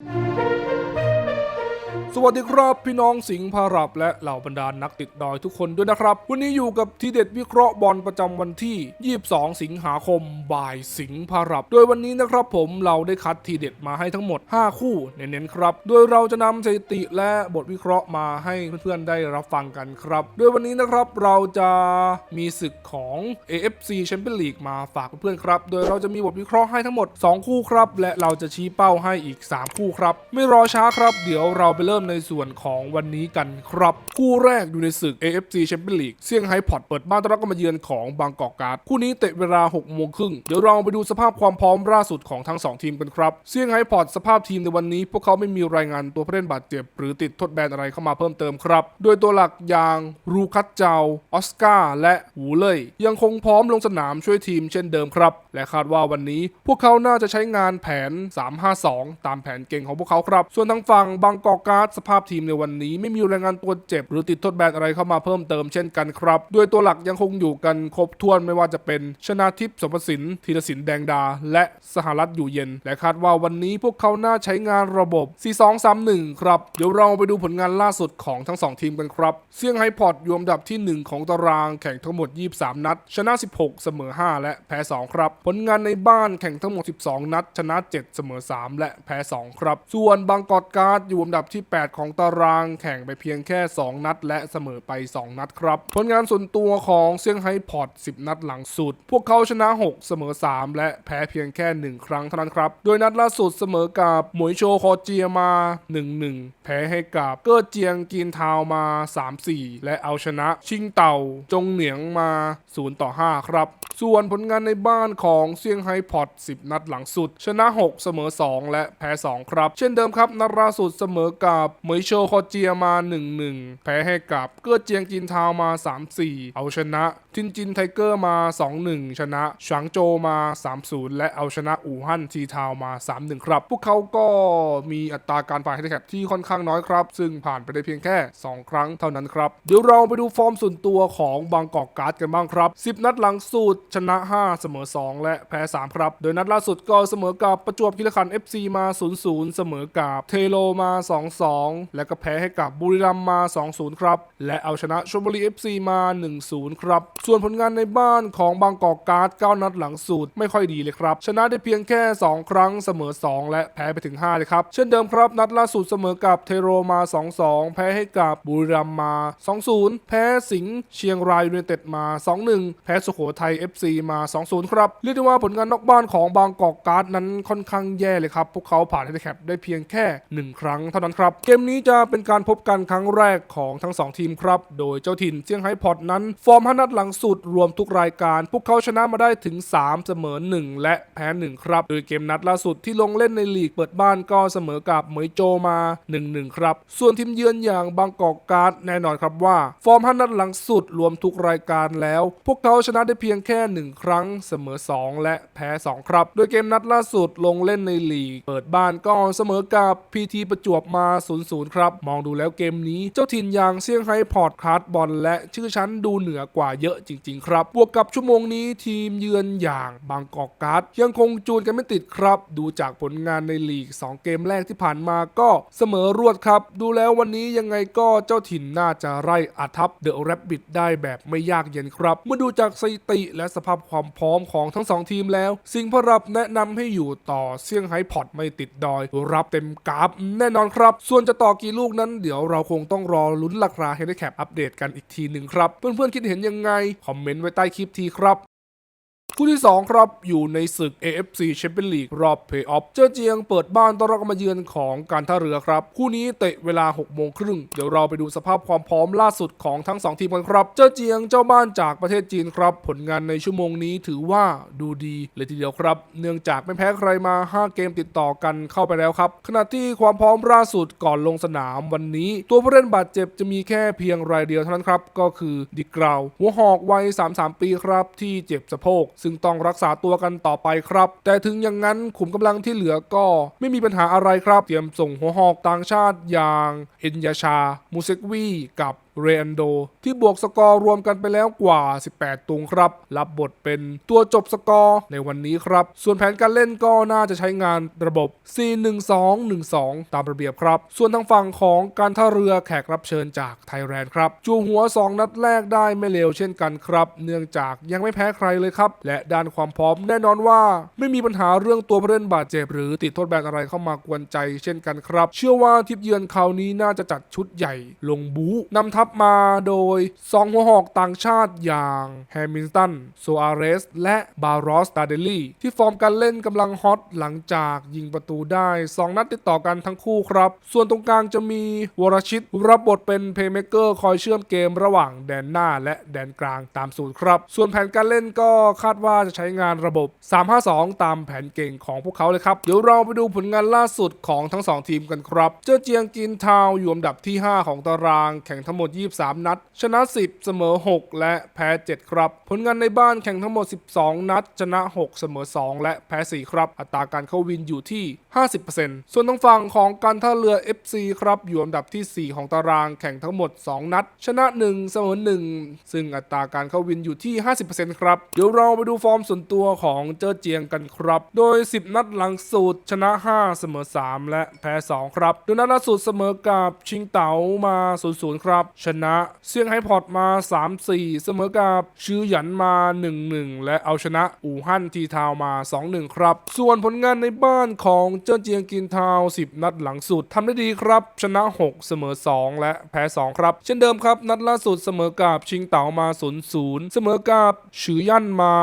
you. สวัสดีครับพี่น้องสิงห์พารับและเหล่าบรรดานนักติดดอยทุกคนด้วยนะครับ วันนี้อยู่กับทีเด็ดวิเคราะห์บอลประจำวันที่ 22 สิงหาคม บ่ายสิงห์พารับ โดยวันนี้นะครับผมเราได้คัดทีเด็ดมาให้ทั้งหมด 5 คู่เน้นๆครับ โดยเราจะนำสถิติและบทวิเคราะห์มาให้เพื่อนๆได้รับฟังกันครับ โดยวันนี้นะครับเราจะมีศึกของ AFC Champions League มาฝากเพื่อนๆครับ โดยเราจะมีบทวิเคราะห์ให้ทั้งหมด 2 คู่ครับ และเราจะชี้เป้าให้อีก 3 คู่ครับ ไม่รอช้าครับ เดี๋ยวเราไปเริ่มในส่วนของวันนี้กันครับ คู่แรกอยู่ในศึก AFC Champions League เซี่ยงไฮ้พอร์ตเปิดบ้านต้อนรับการมาเยือนของบางกอกการ์ดคู่นี้เตะเวลา6โมงครึ่งเดี๋ยวเราไปดูสภาพความพร้อมล่าสุดของทั้ง 2 ทีมกันครับเซี่ยงไฮ้พอร์ตสภาพทีมในวันนี้ พวกเขาไม่มีรายงานตัวผู้เล่นบาดเจ็บ หรือติดทดแบนอะไรเข้ามาเพิ่มเติมครับ โดยตัวหลักอย่างรูคัตเจาออสการ์และหูเล่ยยังคงพร้อมลงสนามช่วยทีมเช่นเดิมครับ และคาดว่าวันนี้พวกเขาน่าจะใช้งานแผน 352 ตามแผนเก่งของพวกเขาครับ ส่วนทางฝั่งบางกอกการ์ดสภาพทีมในวันนี้ไม่มีรายงานตัวเจ็บ หรือติดทดแบนอะไรเข้ามาเพิ่มเติมเช่นกันครับโดยตัวหลักยังคงอยู่กันครบถ้วนไม่ว่าจะเป็นชนาทิพย์สมประสินธีรศิลปแดงดา และสหรัฐอยู่เย็น และคาดว่าวันนี้พวกเขาน่าใช้งานระบบ 4231 ครับ เดี๋ยวเราไปดูผลงานล่าสุดของทั้ง 2 ทีมกันครับ เซี่ยงไฮ้พอร์ตอยู่อันดับที่ 1 ของตารางแข่งทั้งหมด 23 นัด ชนะ 16 เสมอ 5 และแพ้ 2 ครับ ผลงานในบ้านแข่งทั้งหมด 12 นัด ชนะ 7 เสมอ 3 และแพ้ 2 ครับ ส่วนบางกอกการ์ดอยู่อันดับที่ 8ของตารางแข่งไปเพียงแค่ 2 นัด และเสมอไป 2 นัดครับ ผลงานส่วนตัวของเซี่ยงไฮ้พอร์ต 10 นัดหลังสุด พวกเขาชนะ 6 เสมอ 3 และแพ้เพียงแค่ 1 ครั้งเท่านั้นครับ โดยนัดล่าสุดเสมอกับหมวยโชคอเจียมา 1-1 แพ้ให้กับเก้อเจียงกินทาวมา 3-4 และเอาชนะชิงเต่าจงเหนียงมา 0 ต่อ 5 ครับ ส่วนผลงานในบ้านของเซี่ยงไฮ้พอร์ต 10 นัดหลังสุด ชนะ 6 เสมอ 2 และแพ้ 2 ครับ เช่นเดิมครับนัดล่าสุดเสมอกับเหมยโชคอเจียมา 1-1 แพ้ให้กับเกื้อเจียงกินทาวมา 3-4 เอาชนะ ทินจินไทเกอร์มา 2-1 ชนะฉางโจมา 3-0 และเอาชนะอู่ฮั่นทีทาวมา 3-1 ครับ พวกเขาก็มีอัตราการฝ่ายแฮนดิแคปที่ค่อนข้างน้อยครับ ซึ่งผ่านไปได้เพียงแค่ 2 ครั้งเท่านั้นครับ เดี๋ยวเราไปดูฟอร์มส่วนตัวของบางกอกการ์ดกันบ้างครับ 10 นัดหลังสุดชนะ 5 เสมอ 2 และแพ้ 3 ครับ โดยนัดล่าสุดก็เสมอกับประจวบคีรีขันธ์ FC มา 0-0 เสมอกับเทโลมา 2-2และก็แพ้ให้กับบุรีรัมย์มา 2-0 ครับ และเอาชนะชลบุรี FC มา 1-0 ครับ ส่วนผลงานในบ้านของบางกอกการ์ด 9 นัดหลังสุดไม่ค่อยดีเลยครับ ชนะได้เพียงแค่ 2 ครั้งเสมอ 2 และแพ้ไปถึง 5 เลยครับ เช่นเดิมครับ นัดล่าสุดเสมอกับเทโรมา 2-2 แพ้ให้กับบุรีรัมย์มา 2-0 แพ้สิงห์เชียงรายยูไนเต็ดมา 2-1 แพ้สุโขทัย FC มา 2-0 ครับ เรียกได้ว่าผลงานนอกบ้านของบางกอกการ์ดนั้นค่อนข้างแย่เลยครับ พวกเขาผ่านแฮนดิแคปได้เพียงแค่ 1 ครั้งเท่านั้นครับเกมนี้จะเป็นการพบกันครั้งแรกของทั้ง 2 ทีมครับ โดยเจ้าถิ่นเซี่ยงไฮ้พอร์ตนั้น ฟอร์ม5นัดหลังสุดรวมทุกรายการ พวกเขาชนะมาได้ถึง 3 เสมอ 1 และแพ้ 1 ครับ โดยเกมนัดล่าสุดที่ลงเล่นในลีกเปิดบ้านก็เสมอกับเหมยโจมา 1-1 ครับ ส่วนทีมเยือนอย่างบางกอกการ์ดแน่นอนครับว่า ฟอร์ม5นัดหลังสุดรวมทุกรายการแล้ว พวกเขาชนะได้เพียงแค่ 1 ครั้งเสมอ 2 และแพ้ 2 ครับ โดยเกมนัดล่าสุดลงเล่นในลีกเปิดบ้านก็เสมอกับพีทีประจวบมา0-0 ครับ มองดูแล้วเกมนี้เจ้าถิ่นอย่างเซี่ยงไฮ้พอร์ตคาร์ดบอลและชื่อชั้นดูเหนือกว่าเยอะจริง ๆ ครับ บวกกับชั่วโมงนี้ทีมเยือนอย่างบางกอกการ์ดยังคงจูนกันไม่ติดครับ ดูจากผลงานในลีก 2 เกมแรกที่ผ่านมาก็เสมอรวดครับ ดูแล้ววันนี้ยังไงก็เจ้าถิ่นน่าจะไล่อาทับเดอะแรบบิทได้แบบไม่ยากเย็นครับ เมื่อดูจากสถิติและสภาพความพร้อมของทั้งสองทีมแล้ว สิงห์พรับแนะนำให้อยู่ต่อเซี่ยงไฮ้พอร์ตไม่ติดดอย รับเต็มกราฟแน่นอนครับ ส่วนจะต่อกี่ลูกนั้นเดี๋ยวเราคงต้องรอลุ้นราคาเฮนด์แคปอัปเดตกันอีกทีหนึ่งครับ เพื่อนๆคิดเห็นยังไง คอมเมนต์ไว้ใต้คลิปทีครับ คู่ที่ 2 ครับ อยู่ในศึก AFC Champions League รอบเพย์ออฟเจอเจียงเปิดบ้านต้อนรับมาเยือนของการท่าเรือครับ คู่นี้เตะเวลา6โมงครึ่งเดี๋ยวเราไปดูสภาพความพร้อมล่าสุดของทั้ง 2 ทีมกันครับ เจอเจียงเจ้าบ้านจากประเทศจีนครับ ผลงานในชั่วโมงนี้ถือว่าดูดีเลยทีเดียวครับ เนื่องจากไม่แพ้ใครมา 5 เกมติดต่อกันเข้าไปแล้วครับขณะที่ความพร้อมล่าสุดก่อนลงสนามวันนี้ ตัวผู้เล่นบาดเจ็บจะมีแค่เพียงรายเดียวเท่านั้นครับก็คือดิกราวหัวหอกวัย 33 ปีครับที่เจ็บสะโพกซึ่งต้องรักษาตัวกันต่อไปครับ แต่ถึงอย่างนั้นขุมกำลังที่เหลือก็ไม่มีปัญหาอะไรครับ เตรียมส่งหัวหอกต่างชาติอย่างเอ็นยาชา มูเซกวีกับ เรอันโด ที่บวกสกอร์รวมกันไปแล้วกว่า 18 ตุงครับ รับบทเป็นตัวจบสกอร์ในวันนี้ครับ ส่วนแผนการเล่นก็น่าจะใช้งานระบบ 4-1-2-1-2 ตามระเบียบครับ ส่วนทางฝั่งของการท่าเรือแขกรับเชิญจากไทยแลนด์ครับจูหัว 2 นัดแรกได้ไม่เลวเช่นกันครับ เนื่องจากยังไม่แพ้ใครเลยครับ และด้านความพร้อมแน่นอนว่าไม่มีปัญหาเรื่องตัวผู้เล่นบาดเจ็บหรือติดโทษแบนอะไรเข้ามากวนใจเช่นกันครับ เชื่อว่าทิพย์เยือนคราวนี้น่าจะจัดชุดใหญ่ ลงบู๊นำทัพมาโดย 2 หัวหอกต่างชาติอย่างแฮมิลตันโซอาเรส และบารอสตาเดลลี่ ที่ฟอร์มการเล่นกำลังฮอตหลังจากยิงประตูได้ 2 นัดติดต่อกันทั้งคู่ครับ ส่วนตรงกลางจะมีวรชิตรับบทเป็นเพย์เมเกอร์คอยเชื่อมเกมระหว่างแดนหน้าและแดนกลางตามสูตรครับ ส่วนแผนการเล่นก็คาดว่าจะใช้งานระบบ 352 ตามแผนเก่งของพวกเขาเลยครับ เดี๋ยวเราไปดูผลงานล่าสุดของทั้ง 2 ทีมกันครับ เจ้าเจียงกินทาวอยู่อันดับที่ 5 ของตารางแข่งทั้งหมด23 นัด ชนะ 10 เสมอ 6 และแพ้ 7 ครับ ผลงานในบ้านแข่งทั้งหมด 12 นัด ชนะ 6 เสมอ 2 และแพ้ 4 ครับ อัตราการเข้าวินอยู่ที่ 50%ส่วนทางฝั่งของการท่าเรือ FC ครับอยู่อันดับที่ 4 ของตารางแข่งทั้งหมด 2 นัด ชนะ 1 เสมอ 1 ซึ่งอัตราการเข้าวินอยู่ที่ 50%ครับ เดี๋ยวเราไปดูฟอร์มส่วนตัวของเจ้าเจียงกันครับ โดย 10 นัดหลังสุดชนะ 5 เสมอ 3 และแพ้ 2 ครับ โดยนัดล่าสุดเสมอกับชิงเต๋ามา 0-0 ครับชนะเซี่ยงไฮ้พอร์ตมา 3-4 เสมอกับชื่อหยันมา 1-1 และเอาชนะอู่ฮั่นทีทาวมา 2-1 ครับ ส่วนผลงานในบ้านของเจ้าเจียงกินทาว 10 นัดหลังสุดทำได้ดีครับ ชนะ 6 เสมอ 2 และแพ้ 2 ครับ เช่นเดิมครับ นัดล่าสุดเสมอกับชิงเต๋ามา 0-0 เสมอกับชื่อยันมา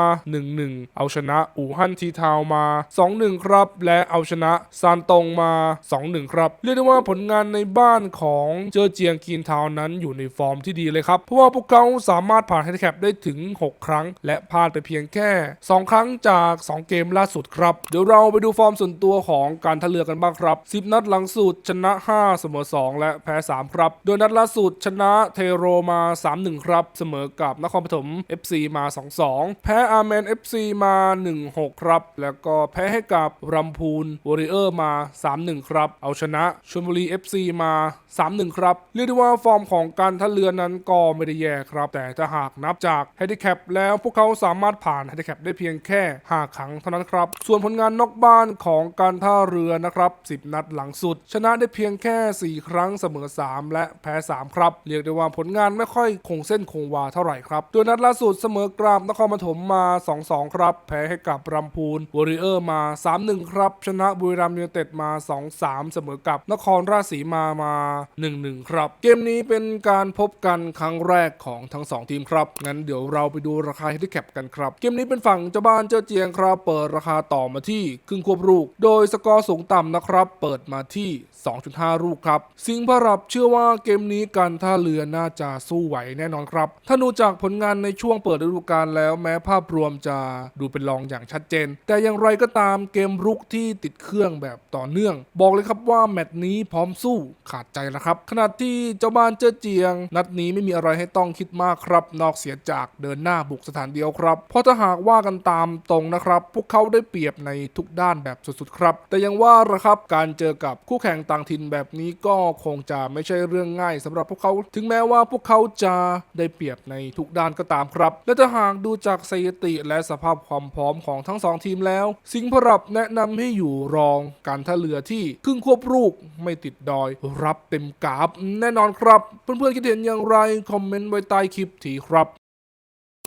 1-1 เอาชนะอู่ฮั่นทีทาวมา 2-1 ครับ และเอาชนะซานตงมา 2-1 ครับ เรียกได้ว่าผลงานในบ้านของเจอเจียงกินทาวนั้นอยูู่่ในฟอร์มที่ดีเลยครับ เพราะว่าพวกเขาสามารถผ่านแฮนดิแคปได้ถึง 6 ครั้ง และพลาดไปเพียงแค่ 2 ครั้งจาก 2 เกมล่าสุดครับ เดี๋ยวเราไปดูฟอร์มส่วนตัวของการทะเลือกันบ้างครับ 10 นัดหลังสุดชนะ 5 เสมอ 2 และแพ้ 3 ครับ โดยนัดล่าสุดชนะเทโรมา 3-1 ครับ เสมอกับนครปฐม FC มา 2-2 แพ้อาร์แมน FC มา 1-6 ครับ แล้วก็แพ้ให้กับรัมพูนวอริเออร์มา 3-1 ครับ เอาชนะชลบุรี FC มา 3-1 ครับ เรียกได้ว่าฟอร์มของการท่าเรือนั้นก็ไม่ได้แย่ครับ แต่ถ้าหากนับจากแฮนดิแคปแล้วพวกเขาสามารถผ่านแฮนดิแคปได้เพียงแค่ 5 ครั้งเท่านั้นครับ ส่วนผลงานนอกบ้านของการท่าเรือนะครับ 10 นัดหลังสุด ชนะได้เพียงแค่ 4 ครั้งเสมอ 3 และแพ้ 3 ครับ เรียกได้ว่าผลงานไม่ค่อยคงเส้นคงวาเท่าไหร่ครับโดยนัดล่าสุดเสมอกราบนครปฐมมา 2-2 ครับ แพ้ให้กับรัมพูนวอริเออร์มา 3-1 ครับ ชนะบุรีรัมย์ยูไนเต็ดมา 2-3 เสมอกับนครราชสีมามา 1-1 ครับ เกมนี้เป็นการพบกันครั้งแรกของทั้ง 2 ทีมครับ งั้นเดี๋ยวเราไปดูราคาเฮ n แคปกันครับ เกมนี้เป็นฝั่งเจ้าบ้านเจ้าเจียงครับ เปิดราคาต่อมาที่ครึ่งควบลูก โดยสกอร์สูงต่ำนะครับ เปิดมาที่ 2.5 ลูกครับ สิงห์พารับเชื่อว่าเกมนี้การท่าเรือน่าจะสู้ไหวแน่นอนครับถ้าดูจากผลงานในช่วงเปิดฤดูกาลแล้วแม้ภาพรวมจะดูเป็นรองอย่างชัดเจน แต่อย่างไรก็ตามเกมรุกที่ติดเครื่องแบบต่อเนื่อง บอกเลยครับว่าแมตช์นี้พร้อมสู้ขาดใจแล้วครับ ขณะที่เจ้าบ้านเจ้าเจียง นัดนี้ไม่มีอะไรให้ต้องคิดมากครับ นอกเสียจากเดินหน้าบุกสถานเดียวครับเพราะถ้าหากว่ากันตามตรงนะครับ พวกเขาได้เปรียบในทุกด้านแบบสุดๆครับ แต่ยังว่าละครับการเจอกับคู่แข่งต่างถิ่นแบบนี้ก็คงจะไม่ใช่เรื่องง่ายสำหรับพวกเขา ถึงแม้ว่าพวกเขาจะได้เปรียบในทุกด้านก็ตามครับ และถ้าหากดูจากสถิติและสภาพความพร้อมของทั้งสองทีมแล้ว สิงห์พรับแนะนำให้อยู่รองการท่าเรือที่ครึ่งควบลูกไม่ติดดอย รับเต็มกราบแน่นอนครับ เพื่อนๆคิดเห็นอย่างไร คอมเมนต์ไว้ใต้คลิปทีครับ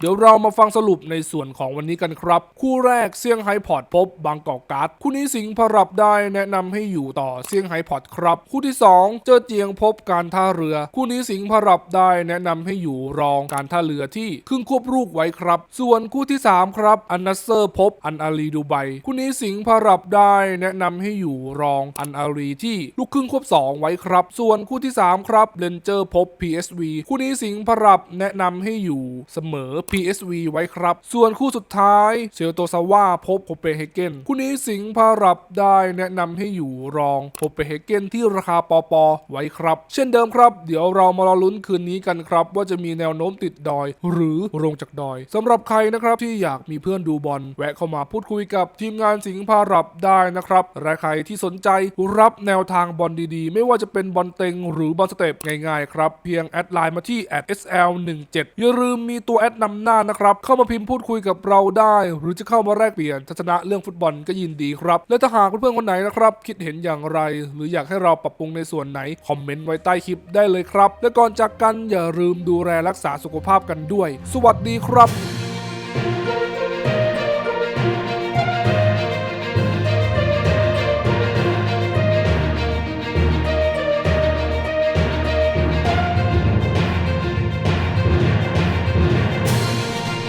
เดี๋ยวเรามาฟังสรุปในส่วนของวันนี้กันครับ คู่แรกเซี่ยงไฮ้พอร์ตพบบางกอกการ์ดคู่นี้สิงห์พรับได้แนะนำให้อยู่ต่อเซี่ยงไฮ้พอร์ตครับ คู่ที่ 2 เจอเจียงพบการท่าเรือ คู่นี้สิงห์พรับได้แนะนำให้อยู่รองการท่าเรือที่ครึ่งควบลูกไว้ครับ ส่วนคู่ที่ 3 ครับอันนัสเซอร์พบอันอาลีดูไบคู่นี้สิงห์พรับได้แนะนำให้อยู่รองอันอาลีที่ลูกครึ่งควบ 2 ไว้ครับ ส่วนคู่ที่ 3 ครับเรนเจอร์พบ PSV คู่นี้สิงห์พรับแนะนำให้อยู่เสมอ PSV ไว้ครับ ส่วนคู่สุดท้ายเซลโตซาว่าพบโคเปนเฮเกนคู่นี้สิงห์พารับได้แนะนำให้อยู่รองโคเปนเฮเกนที่ราคาปอปอไว้ครับ เช่นเดิมครับ เดี๋ยวเรามารอลุ้นคืนนี้กันครับ ว่าจะมีแนวโน้มติดดอย หรือลงจากดอยสำหรับใครนะครับที่อยากมีเพื่อนดูบอลแวะเข้ามาพูดคุยกับทีมงานสิงห์พารับได้นะครับและใครที่สนใจรับแนวทางบอลดีๆ ไม่ว่าจะเป็นบอลเต็งหรือบอลสเต็ปง่ายๆครับเพียงแอดไลน์มาที่ @sl17 อย่าลืมมีตัวแอดนำหน้านะครับ เข้ามาพิมพ์พูดคุยกับเราได้ หรือจะเข้ามาแลกเปลี่ยนทัศนะเรื่องฟุตบอลก็ยินดีครับ และถ้าหากเพื่อนๆคนไหนนะครับ คิดเห็นอย่างไร หรืออยากให้เราปรับปรุงในส่วนไหน คอมเมนต์ไว้ใต้คลิปได้เลยครับ และก่อนจากกันอย่าลืมดูแลรักษาสุขภาพกันด้วย สวัสดีครับ